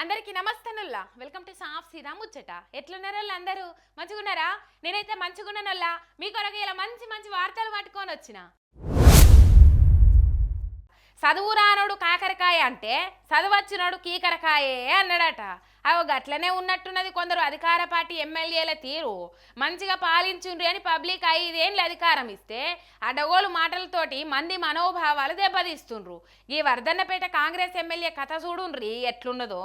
అందరికీ నమస్తేనుల్లా. Welcome to సాఫ్ సీదా ముచ్చట ఎట్లున్నారో అందరూ? మంచిగున్నారా? నేనైతే మంచిగున్నానల్లా. మీ కొరకు ఇలా మంచి మంచి వార్తలు పట్టుకొని వచ్చిన. చదువు రానోడు కాకరకాయ అంటే చదువచ్చినోడు కీకరకాయే అన్నాడట. అవి గట్లనే ఉన్నట్టున్నది కొందరు అధికార పార్టీ ఎమ్మెల్యేల తీరు. మంచిగా పాలించుండ్రి అని పబ్లిక్ ఐదేళ్ళు అధికారం ఇస్తే అడగోలు మాటలతోటి మంది మనోభావాలు దెబ్బతీస్తుండ్రు. ఈ వర్ధన్నపేట కాంగ్రెస్ ఎమ్మెల్యే కథ చూడుండ్రి ఎట్లున్నదో?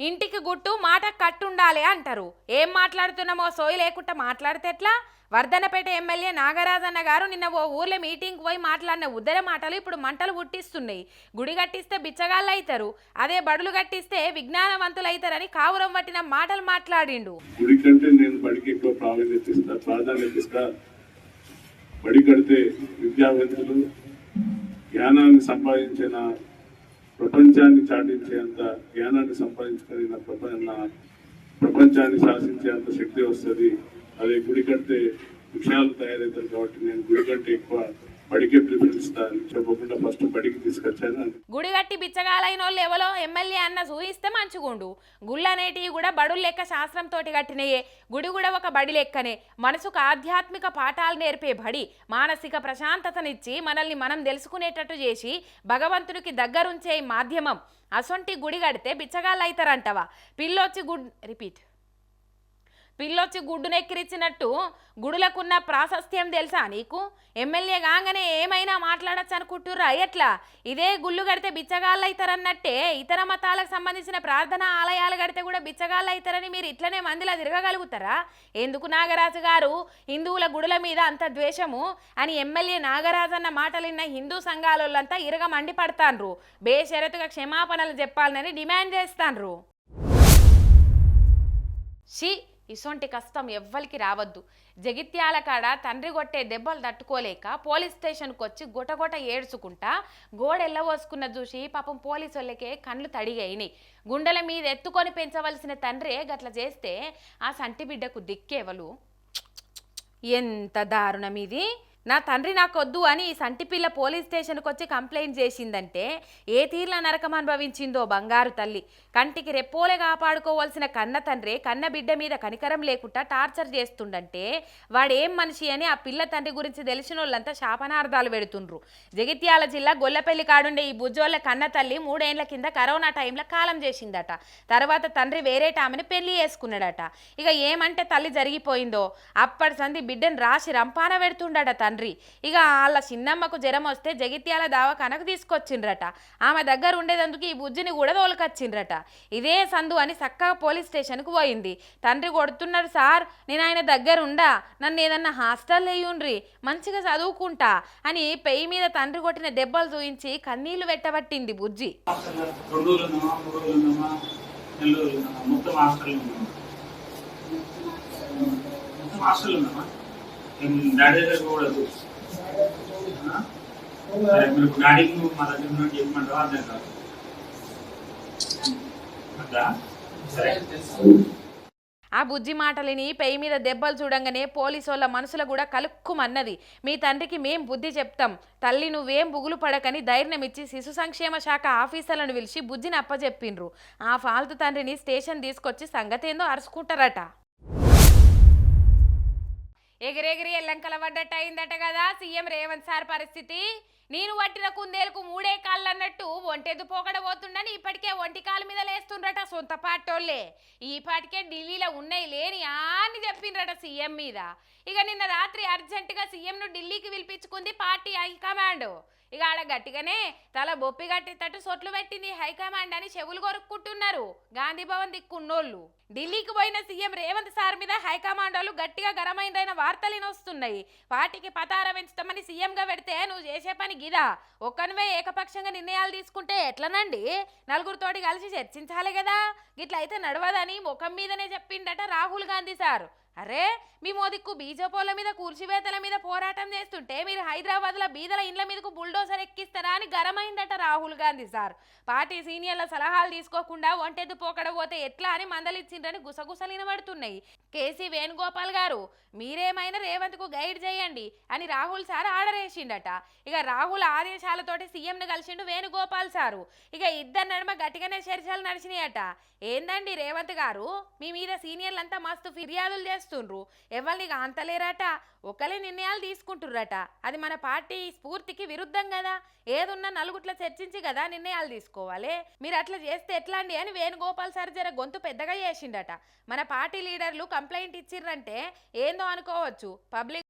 ఇంటికి గుట్టు మాట కట్టుండాలి అంటారు. ఏం మాట్లాడుతున్నామో సోయి లేకుండా మాట్లాడితే ఎట్లా? వర్ధనపేట ఎమ్మెల్యే నాగరాజన్న గారు నిన్న ఓ ఊర్లో మీటింగ్కి పోయి మాట్లాడిన ఉద్దర మాటలు ఇప్పుడు మంటలు పుట్టిస్తున్నాయి. గుడి కట్టిస్తే బిచ్చగాళ్ళు అవుతారు అదే బడులు కట్టిస్తే విజ్ఞానవంతులు అవుతారని కావురం పట్టిన మాటలు మాట్లాడిండు. గుడి కంటే నేను బడికి ఎక్కువ ప్రాధాన్యత ఇస్తా ప్రాధాన్యత ఇస్తా బడి కడితే విద్యావంతులు జ్ఞానాన్ని సంపాదించిన ప్రపంచాన్ని చాటించేంత జ్ఞానాన్ని సంపాదించుకొని నా ప్రపంచ ప్రపంచాన్ని ప్రపంచాన్ని శాసించేంత శక్తి వస్తుంది. అదే గుడి కడితే విషయాలు తయారవుతారు కాబట్టి నేను గుడి కంటే ఎక్కువ బడికే ప్రిఫరెన్స్ చెప్పకుండా ఫస్ట్ బడికి తీసుకొచ్చాను గుడి కట్టి బిచ్చగాలైన వాళ్ళు ఎవరో ఎమ్మెల్యే అన్న చూయిస్తే మంచిగుండు. గుళ్ళనేటివి కూడా బడులు లెక్క శాస్త్రంతో కట్టినయే. గుడి కూడా ఒక బడి లెక్కనే. మనసుకు ఆధ్యాత్మిక పాఠాలు నేర్పే బడి. మానసిక ప్రశాంతతనిచ్చి మనల్ని మనం తెలుసుకునేటట్టు చేసి భగవంతుడికి దగ్గరుంచే మాధ్యమం. అసొంటి గుడి కడితే బిచ్చగాళ్ళు అవుతారంటవా పిల్లొచ్చి గుడ్ రిపీట్. పిల్లొచ్చి గుడ్డును ఎక్కిరిచ్చినట్టు గుడులకున్న ప్రాశస్త్యం తెలుసా నీకు? ఎమ్మెల్యే కాగానే ఏమైనా మాట్లాడచ్చు అనుకుంటుర్రా? ఎట్లా? ఇదే గుళ్ళు కడితే బిచ్చగాళ్ళు అవుతారన్నట్టే ఇతర మతాలకు సంబంధించిన ప్రార్థనా ఆలయాలు కడితే కూడా బిచ్చగాళ్ళు అవుతారని మీరు ఇట్లనే మందిలో తిరగగలుగుతారా? ఎందుకు నాగరాజు గారు హిందువుల గుడుల మీద అంత ద్వేషము అని ఎమ్మెల్యే నాగరాజు అన్న మాటలు విన్న హిందూ సంఘాలంతా ఇరగ మండిపడతాన్రు. బేషరతుగా క్షమాపణలు చెప్పాలని డిమాండ్ చేస్తాన్రు. షీ ఇసొంటి కష్టం ఎవ్వరికి రావద్దు. జగిత్యాల కాడ తండ్రి కొట్టే దెబ్బలు తట్టుకోలేక పోలీస్ స్టేషన్కి వచ్చి గొటగొట ఏడ్చుకుంటా గోడెల్లవోసుకున్న చూసి పాపం పోలీసు వాళ్ళకే కళ్ళు తడిగైనాయి. గుండెల మీద ఎత్తుకొని పెంచవలసిన తండ్రే గట్ల చేస్తే ఆ సంటి బిడ్డకు దిక్కేవలు? ఎంత దారుణం ఇది? నా తండ్రి నాకొద్దు అని ఈ సంటిపిల్ల పోలీస్ స్టేషన్కి వచ్చి కంప్లైంట్ చేసిందంటే ఏ తీర్ల నరకం అనుభవించిందో బంగారు తల్లి. కంటికి రెప్పోలే కాపాడుకోవాల్సిన కన్న తండ్రి కన్న బిడ్డ మీద కనికరం లేకుండా టార్చర్ చేస్తుండంటే వాడేం మనిషి అని ఆ పిల్ల తండ్రి గురించి తెలిసిన వాళ్ళంతా శాపనార్థాలు పెడుతుండ్రు. జగిత్యాల జిల్లా గొల్లపల్లి కాడుండే ఈ బుజ్జోళ్ళ కన్న తల్లి మూడేళ్ళ కింద కరోనా టైంలో కాలం చేసిందట. తర్వాత తండ్రి వేరేట ఆమెను పెళ్ళి చేసుకున్నాడట. ఇక ఏమంటే తల్లి జరిగిపోయిందో? అప్పటి సంది బిడ్డను రాసి రంపాన పెడుతుండట తండ్రి. ఇక వాళ్ళ చిన్నమ్మకు జ్వరం వస్తే జగిత్యాల దావఖానకు తీసుకొచ్చిండ్రట. ఆమె దగ్గర ఉండేదందుకు ఈ బుజ్జిని కూడా తోలుకొచ్చిండ్రట. ఇదే సందు అని చక్కగా పోలీస్ స్టేషన్కు పోయింది. తండ్రి కొడుతున్నాడు సార్ నేను ఆయన దగ్గర ఉండా. నన్ను ఏదన్నా హాస్టల్ వేయుండ్రి. మంచిగా చదువుకుంటా అని పెయి మీద తండ్రి కొట్టిన దెబ్బలు చూయించి కన్నీళ్ళు పెట్టబట్టింది బుజ్జి. ఉన్నామా? మొత్తం నడకూడదు ఆ? మీరు డాడీకి నువ్వు మా దగ్గర నుండి చెప్పమంటావా? అర్థం కాదు. సరే. ఆ బుజ్జి మాటలిని పెయి మీద దెబ్బలు చూడంగానే పోలీసు వాళ్ళ మనసులో కూడా కలుక్కుమన్నది. మీ తండ్రికి మేం బుద్ధి చెప్తాం. తల్లి నువ్వేం బుగులు పడకని ధైర్యం ఇచ్చి శిశు సంక్షేమ శాఖ ఆఫీసర్లను పిలిచి బుజ్జిని అప్పచెప్పిండ్రు ఆ ఫాల్తు తండ్రిని స్టేషన్ తీసుకొచ్చి సంగతేందో అరుచుకుంటారట ఎగిరెగిరి ఎల్లంకల పడ్డట్టు అయిందట కదా సీఎం రేవంత్ సార్ పరిస్థితి. నేను పట్టిన కుందేలకు మూడే కాళ్ళు అన్నట్టు ఒంటెద్దు పోకడ పోతుండని ఇప్పటికే ఒంటి కాలు మీద లేస్తుండ్రట సొంత పాటోళ్ళే ఈ పాటికే ఢిల్లీలో ఉన్నాయి లేని ఆ అని చెప్పిండ్రట సీఎం మీద. ఇక నిన్న రాత్రి అర్జెంటుగా సీఎంను ఢిల్లీకి పిలిపించుకుంది పార్టీ హైకమాండ్ ఇక ఆడ గట్టిగానే తల బొప్పి కట్టేటట్టు సొట్లు పెట్టింది హైకమాండ్ అని చెవులు కొరుక్కుంటున్నారు. గాంధీ భవన్ దిక్కున్నోళ్ళు. ఢిల్లీకి పోయిన సీఎం రేవంత్ సార్ మీద హైకమాండ్ వాళ్ళు గట్టిగా గరమైందైన వార్తలు వస్తున్నాయి వాటికి పతార పెంచుతామని సీఎంగా పెడితే నువ్వు చేసే పని గిదా. ఒక్కనివే ఏకపక్షంగా నిర్ణయాలు తీసుకుంటే ఎట్లనండి? నలుగురితోటి కలిసి చర్చించాలి కదా గిట్లయితే నడవదని ముఖం మీదనే చెప్పిండట రాహుల్ గాంధీ సార్. అరే మీ మోదిక్కు బీజపోల మీద కూర్చివేతల మీద పోరాటం చేస్తుంటే మీరు హైదరాబాద్లో బీదల ఇండ్ల మీదకు బుల్డోజర్ ఎక్కిస్తారా అని గరమైందట రాహుల్ గాంధీ సార్. పార్టీ సీనియర్ల సలహాలు తీసుకోకుండా ఒంటెద్దు పోకడ పోతే ఎట్లా అని మందలిచ్చిండ్రని గుసగుసలు వినబడుతున్నాయి కేసీ వేణుగోపాల్ గారు మీరేమైనా రేవంత్కు గైడ్ చేయండి అని రాహుల్ సార్ ఆర్డర్ వేసిండట ఇక రాహుల్ ఆదేశాలతోటి సీఎంను కలిసిండు వేణుగోపాల్ సారు. ఇక ఇద్దరు నడుమ గట్టిగానే చర్చలు నడిచినాయట. ఏందండి రేవంత్ గారు? మీ మీద సీనియర్లంతా మస్తు ఫిర్యాదులు చేస్తారు చేస్తుండ్రు? ఎవరిని అంతలేరట ఒకలే నిర్ణయాలు తీసుకుంటుర్రట. అది మన పార్టీ స్ఫూర్తికి విరుద్ధం కదా ఏదున్నా నలుగుట్ల చర్చించి కదా నిర్ణయాలు తీసుకోవాలి? మీరు అట్లా చేస్తే ఎట్లా అండి అని వేణుగోపాల్ సార్ జర గొంతు పెద్దగా చేసిండట. మన పార్టీ లీడర్లు కంప్లైంట్ ఇచ్చిర్రంటే ఏందో అనుకోవచ్చు. పబ్లిక్